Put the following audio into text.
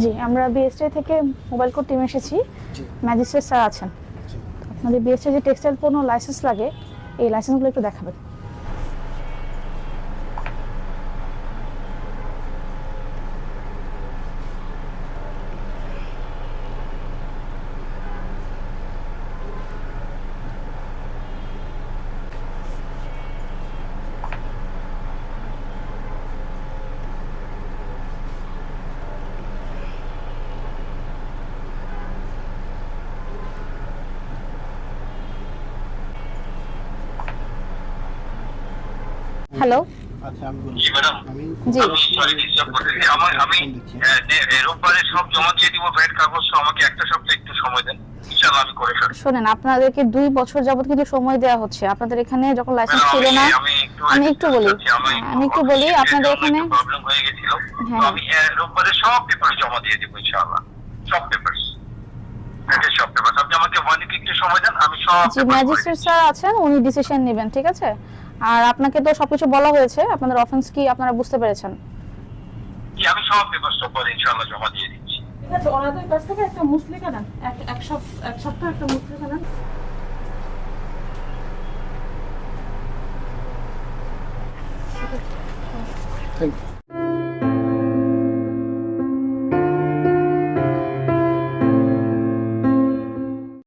জি আমরা বিএসটি থেকে mobile court team এসেছি। ম্যাজিস্ট্রেট স্যার আছেন। আপনাদের বিএসটি যে টেক্সটাইল পণ্য লাইসেন্স লাগে এই লাইসেন্সগুলো একটু দেখাবেন হ্যালো আচ্ছা আমি বলি জি ম্যাডাম আমি জি। আমি সরি ডিস্টার্ব করতেছি আমার আমি দিচ্ছি। আহ, যে- এ, রোববারে সব জমা দিয়ে দিব ভ্যাট কাগজ সহ আমাকে একটা সপ্তাহ একটু সময় দেন ইনশাআল্লাহ আমি করে ফেলব। শোনেন আপনাদেরকে দুই বছর যাবত কিন্তু সময় দেওয়া হচ্ছে। আপনাদের এখানে যখন লাইসেন্স ছিল না আমি- একটু বলি। আচ্ছা, আমি- একটু বলি আপনাদের এখানে প্রবলেম হয়ে গেছিল হ্যাঁ। আমি রোববারে সব পেপার জমা দিয়ে দিব ইনশাআল্লাহ। সব পেপার আপনি আমাকে একটু সময় দেন আমি সব জি ম্যাজিস্ট্রেট স্যার আছেন উনি ডিসিশন নেবেন ঠিক আছে? আর আপনাকে তো সবকিছু বলা হয়েছে আপনাদের অফেন্স কি আপনারা বুঝতে পেরেছেন? জি, আমি সব পেপার রোববারে ইনশাআল্লাহ জমা দিয়ে দিচ্ছি। ঠিক আছে ওনাদের কাছ থেকে একটা মুসলিকা নেন এক এক সপ্তাহ এক সপ্তাহ একটা মুসলিকা নেন। Thank you